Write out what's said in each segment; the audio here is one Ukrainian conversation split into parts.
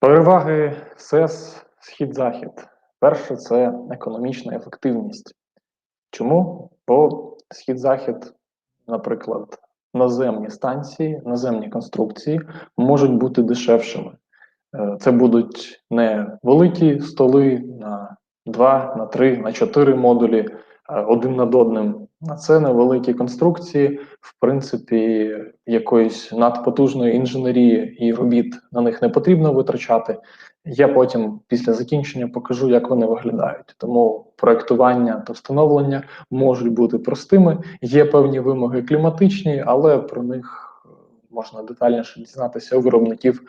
Переваги СЕС схід-захід. Перше це економічна ефективність. Чому? Бо схід-захід, наприклад, наземні станції, наземні конструкції можуть бути дешевшими. Е, Це будуть не великі столи на 2, на 3, на 4 модулі один над одним. Це невеликі конструкції, в принципі, якоїсь надпотужної інженерії і робіт на них не потрібно витрачати. Я потім, після закінчення, покажу, як вони виглядають. Тому проектування та встановлення можуть бути простими. Є певні вимоги кліматичні, але про них е, можна детальніше дізнатися у виробників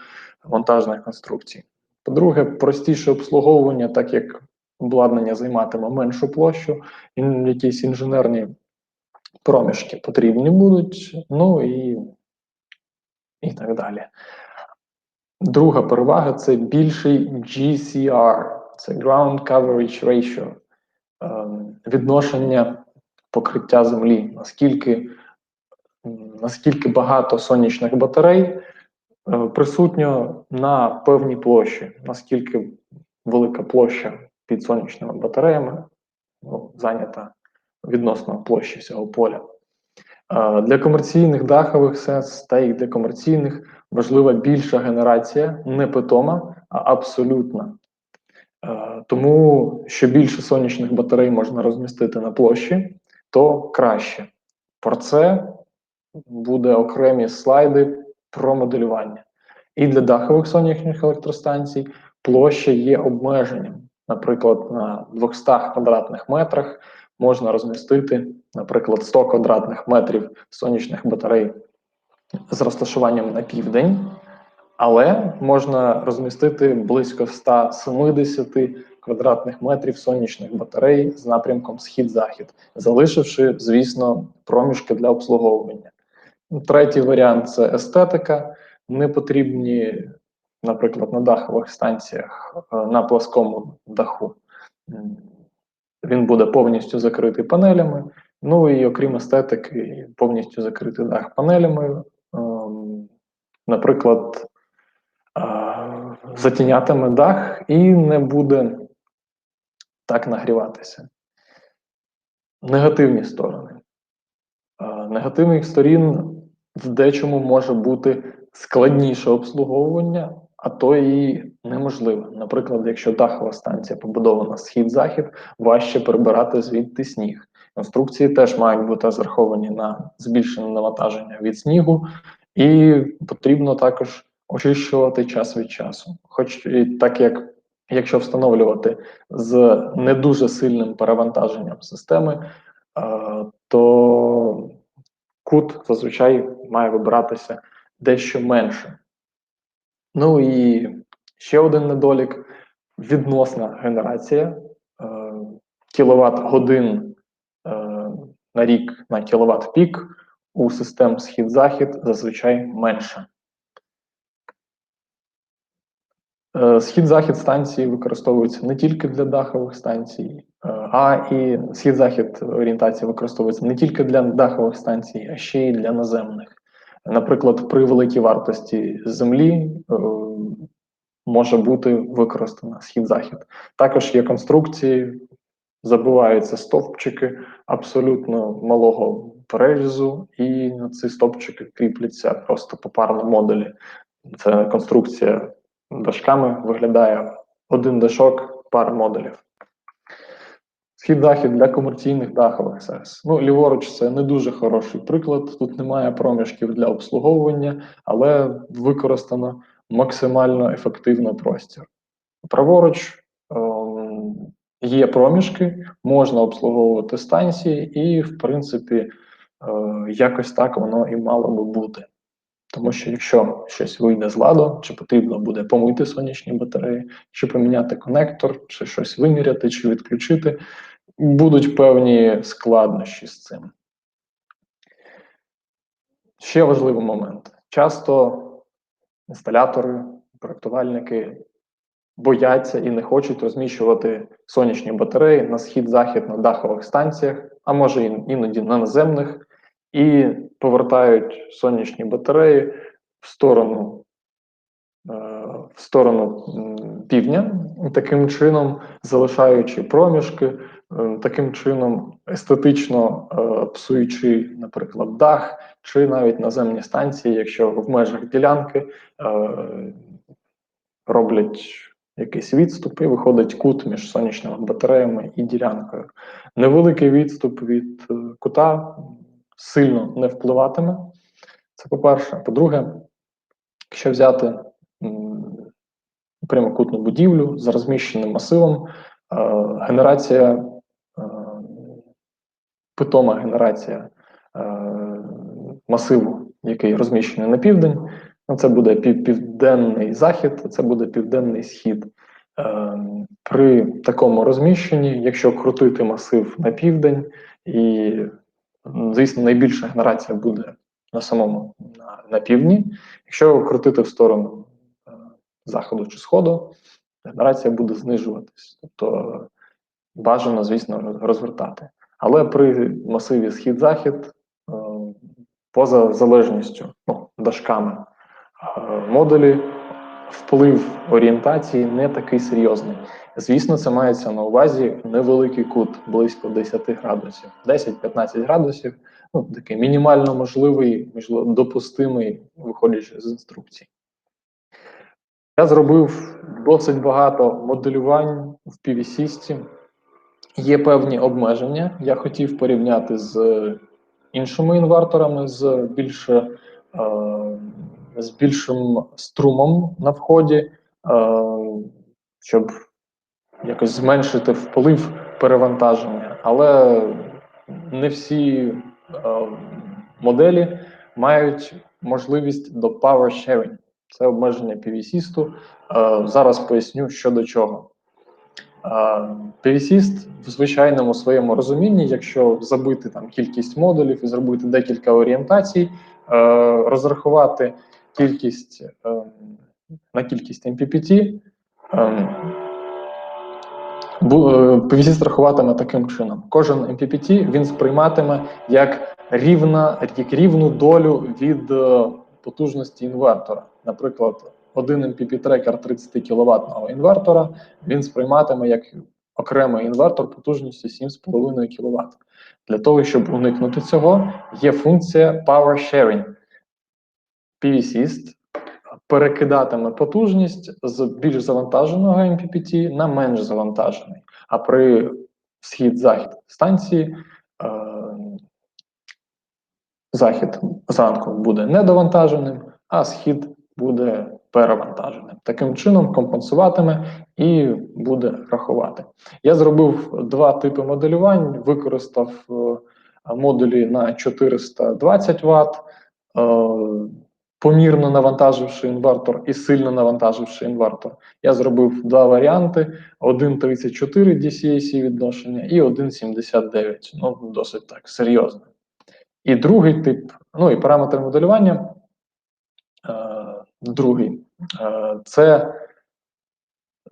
монтажних конструкцій. По-друге, простіше обслуговування, так як обладнання займатиме меншу площу, і якісь інженерні проміжки потрібні будуть, ну і, і так далі. Друга перевага це більший GCR, це Ground Coverage Ratio, ем, відношення покриття землі, наскільки, наскільки багато сонячних батарей е, присутньо на певній площі, наскільки велика площа під сонячними батареями ну, зайнята відносно площі цього поля. Для комерційних дахових СЕС та й для комерційних важлива більша генерація, не питома, а абсолютна. Тому що більше сонячних батарей можна розмістити на площі, то краще. Про це буде окремі слайди про моделювання. І для дахових сонячних електростанцій площа є обмеженням. Наприклад, на 200 квадратних метрах можна розмістити, наприклад, 100 квадратних метрів сонячних батарей з розташуванням на південь, але можна розмістити близько 170 квадратних метрів сонячних батарей з напрямком схід-захід, залишивши, звісно, проміжки для обслуговування. Третій варіант це естетика. Не потрібні, наприклад, на дахових станціях е, на плоскому даху. Він буде повністю закритий панелями. Ну і окрім естетики, повністю закритий дах панелями. Ем, Наприклад, е, затінятиме дах і не буде так нагріватися. Негативні сторони. Е, Негативних сторін в дечому може бути складніше обслуговування, а то і неможливе. Наприклад, якщо дахова станція побудована схід-захід, важче прибирати звідти сніг. Конструкції теж мають бути розраховані на збільшене навантаження від снігу, і потрібно також очищувати час від часу. Хоч і так як якщо встановлювати з не дуже сильним перевантаженням системи, то кут зазвичай має вибиратися дещо менше. Ну і ще один недолік: відносна генерація е, кіловат годин е, на рік на кіловат пік у систем схід-захід зазвичай менше. Е, Схід-захід станції використовуються не тільки для дахових станцій, е, а і схід-захід орієнтації використовується не тільки для дахових станцій, а ще й для наземних. Наприклад, при великій вартості землі е, може бути використана схід-захід. Також є конструкції, забиваються стовпчики абсолютно малого перерізу, і на ці стовпчики кріпляться просто попарно модулі. Це конструкція дашками виглядає один дашок, пар модулів. Схід-захід для комерційних дахових СЕС. Ну, ліворуч, це не дуже хороший приклад. Тут немає проміжків для обслуговування, але використано максимально ефективно простір. Праворуч ем, є проміжки, можна обслуговувати станції, і, в принципі, е, якось так воно і мало би бути. Тому що якщо щось вийде з ладу, чи потрібно буде помити сонячні батареї, чи поміняти конектор, чи щось виміряти, чи відключити, будуть певні складнощі з цим. Ще важливий момент. Часто інсталятори, проектувальники бояться і не хочуть розміщувати сонячні батареї на схід-захід на дахових станціях, а може іноді на наземних, і повертають сонячні батареї в сторону е, в сторону півдня, таким чином залишаючи проміжки, таким чином естетично е, псуючи, наприклад, дах чи навіть наземні станції, якщо в межах ділянки е, роблять якийсь відступ і виходить кут між сонячними батареями і ділянкою. Невеликий відступ від е, кута сильно не впливатиме. Це по-перше. По-друге, якщо взяти прямокутну будівлю з розміщеним масивом, е, генерація, е, питома генерація е, масиву, який розміщений на південь, ну, це буде південний захід, це буде південний схід. Е, При такому розміщенні, якщо крутити масив на південь, і, звісно, найбільша генерація буде на самому на, на півдні. Якщо крутити в сторону е, заходу чи сходу, генерація буде знижуватись. Тобто бажано, звісно, розвертати. Але при масиві схід-захід, е, поза залежністю, ну, дашками е, модулі, вплив орієнтації не такий серйозний. Звісно, це мається на увазі невеликий кут, близько 10 градусів, 10-15 градусів, ну, такий мінімально можливий, можливо, допустимий, виходячи з інструкцій. Я зробив досить багато моделювань в PVC. Є певні обмеження. Я хотів порівняти з іншими інверторами з більш, е, з більшим струмом на вході, е, щоб якось зменшити вплив перевантаження. Але не всі е, моделі мають можливість до power sharing. Це обмеження PVC-сту. Е, зараз поясню, що до чого. PVC в звичайному своєму розумінні, якщо забити там кількість модулів і зробити декілька орієнтацій, е, розрахувати кількість е, на кількість MPPT, бу- е, рахуватиме таким чином. Кожен MPPT він сприйматиме як рівна, як рівну долю від потужності інвертора. Наприклад, один MPP-трекер 30 кВт інвертора він сприйматиме як окремий інвертор потужністю 7,5 кВт. Для того, щоб уникнути цього, є функція Power Sharing. PVSist перекидатиме потужність з більш завантаженого MPPT на менш завантажений. А при схід-захід станції е, захід зранку буде недовантаженим, а схід буде перевантаженим. Таким чином компенсуватиме і буде рахувати. Я зробив два типи моделювань, використав е, модулі на 420 Вт, е, помірно навантаживши інвертор і сильно навантаживши інвертор. Я зробив два варіанти: 1,34 DCAC відношення і 1,79. Ну, досить так серйозно. І другий тип, ну і параметри моделювання. Другий е, це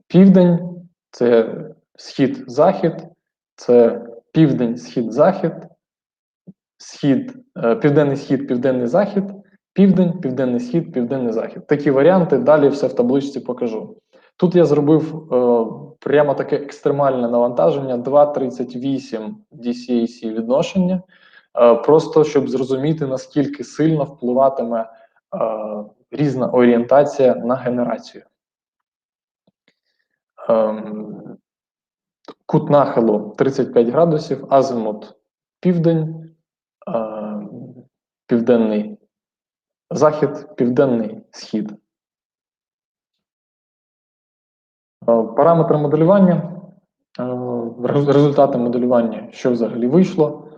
південь, це схід-захід, це південь, схід-захід, схід, е, південний схід, південний захід, південь, південний схід, південний захід. Такі варіанти. Далі все в табличці покажу. Тут я зробив е, прямо таке екстремальне навантаження 2,38 DCAC відношення, е, просто щоб зрозуміти, наскільки сильно впливатиме е, різна орієнтація на генерацію. Ем, кут нахилу 35 градусів, азимут південь, е, південний захід, південний схід. Е, Параметри моделювання, е, результати моделювання, що взагалі вийшло,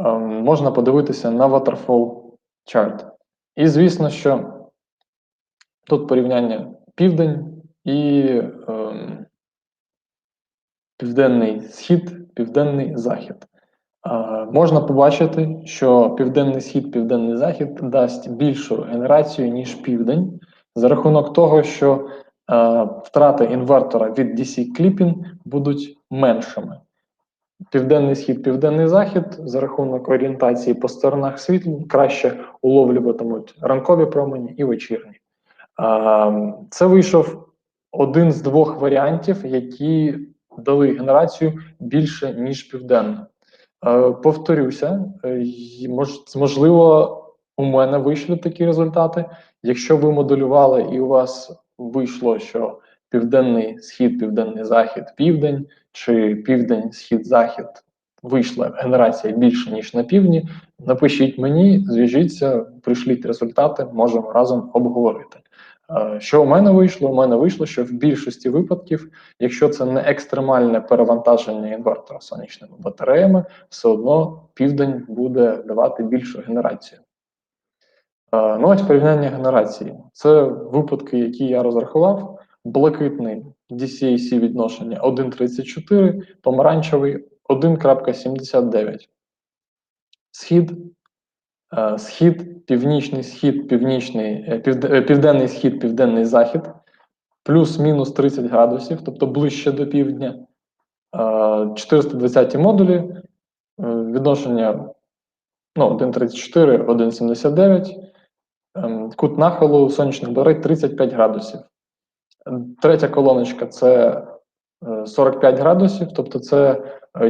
е, можна подивитися на waterfall chart. І звісно, що тут порівняння південь і е, південний схід, південний захід. Е, можна побачити, що південний схід, південний захід дасть більшу генерацію, ніж південь, за рахунок того, що е, втрати інвертора від DC Clipping будуть меншими. Південний схід, південний захід за рахунок орієнтації по сторонах світла краще уловлюватимуть ранкові промені і вечірні. Е, Це вийшов один з двох варіантів, які дали генерацію більше, ніж південну. Е, Повторюся, е, можливо, у мене вийшли такі результати. Якщо ви моделювали і у вас вийшло, що південний схід, південний захід, південь, чи південь, схід, захід вийшла генерація більше, ніж на півдні, напишіть мені, зв'яжіться, пришліть результати, можемо разом обговорити. Е, Що у мене вийшло? У мене вийшло, що в більшості випадків, якщо це не екстремальне перевантаження інвертора сонячними батареями, все одно південь буде давати більшу генерацію. Е, Ну, ось порівняння генерації. Це випадки, які я розрахував. Блакитний DCAC відношення 1,34, помаранчевий 1,79. Схід, е, схід, північний схід, північний, е, е, південний схід, південний захід, плюс-мінус 30 градусів, тобто ближче до півдня. Е, 420 модулі, відношення ну, 1,34, 1,79. Ем, Кут нахилу сонячних батарей 35 градусів. Третя колоночка це е, 45 градусів, тобто це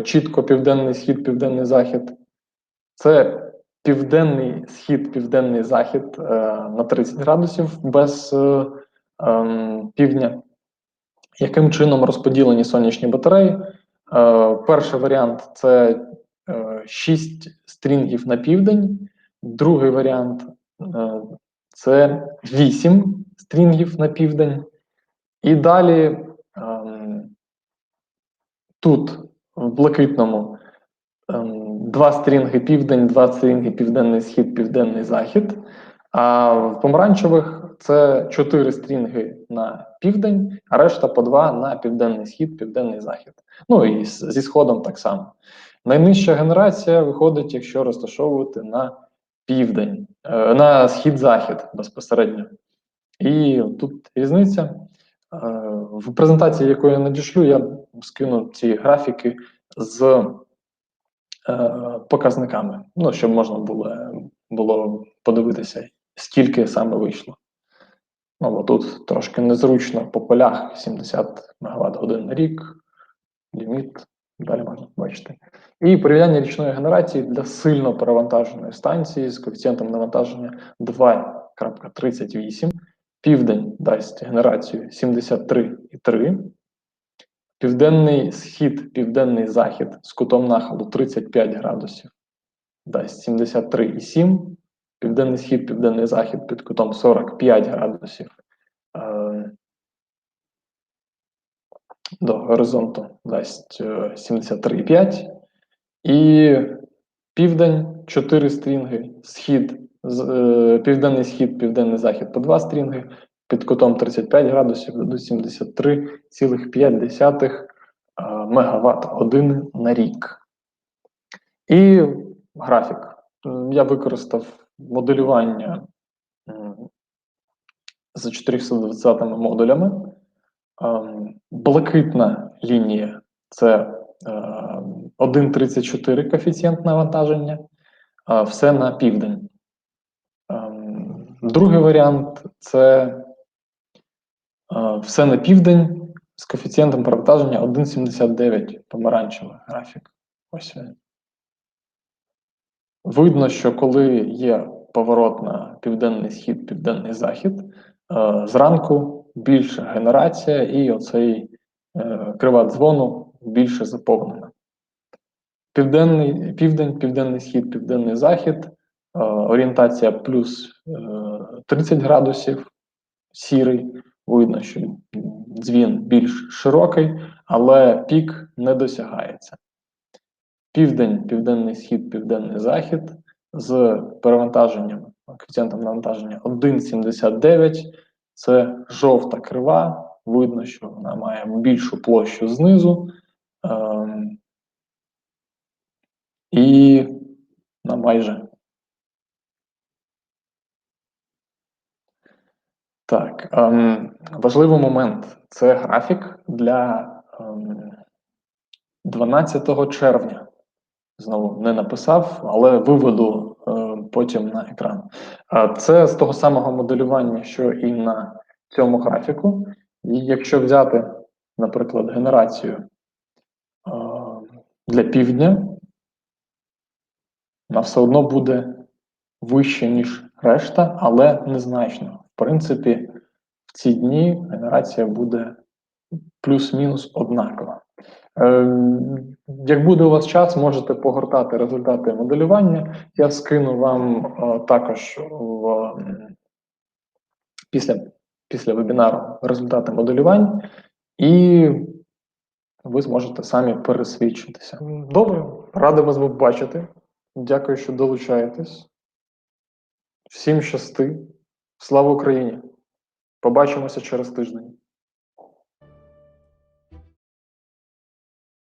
чітко південний схід, південний захід. Це південний схід, південний захід е, на 30 градусів без е, ем, півдня. Яким чином розподілені сонячні батареї? Е, перший варіант це е, 6 стрінгів на південь. Другий варіант е, це 8 стрінгів на південь. І далі ем, тут, в блакитному, ем, два стрінги південь, два стрінги південний схід, південний захід. А в помаранчевих це чотири стрінги на південь, а решта по два на південний схід, південний захід. Ну і зі сходом так само. Найнижча генерація виходить, якщо розташовувати на південь, е, на схід-захід безпосередньо. І тут різниця. Е, В презентації, яку я надішлю, я скину ці графіки з е, показниками, ну, щоб можна було, було подивитися, скільки саме вийшло. Ну, бо тут трошки незручно по полях 70 МВт годин на рік, ліміт, далі можна бачити. І порівняння річної генерації для сильно перевантаженої станції з коефіцієнтом навантаження 2.38. Південь дасть генерацію 73,3. Південний схід, південний захід з кутом нахилу 35 градусів дасть 73,7. Південний схід, південний захід під кутом 45 градусів е, до горизонту дасть е, 73,5. І південь 4 стрінги, схід, е, південний схід, південний захід по 2 стрінги, під кутом 35 градусів до 73,5 мегаватт години на рік. І графік. Я використав моделювання за 420 модулями. Ем, Блакитна лінія це е, 1,34 коефіцієнт навантаження, все на південь. Другий варіант це е, все на південь з коефіцієнтом перевантаження 1,79 помаранчевий графік. Ось. Видно, що коли є поворот на південний схід, південний захід, е, зранку більша генерація, і оцей е, крива дзвону більше заповнена. Південний, південь, південний схід, південний захід, орієнтація плюс е, 30 градусів, сірий. Видно, що дзвін більш широкий, але пік не досягається. Південь, південний схід, південний захід з перевантаженням, коефіцієнтом навантаження 1,79. Це жовта крива. Видно, що вона має більшу площу знизу. Ем, і на майже. Так, ем, важливий момент це графік для ем, 12 червня. Знову не написав, але виведу е, потім на екран. Це з того самого моделювання, що і на цьому графіку. І якщо взяти, наприклад, генерацію е, для півдня, вона все одно буде вище, ніж решта, але незначно. Принципі, в ці дні генерація буде плюс-мінус однакова. Е, Як буде у вас час, можете погортати результати моделювання. Я скину вам е, також в, після, після вебінару результати моделювань, і ви зможете самі пересвідчитися. Добре, радий вас бачити. Дякую, що долучаєтесь. Всім щасти. Слава Україні! Побачимося через тиждень.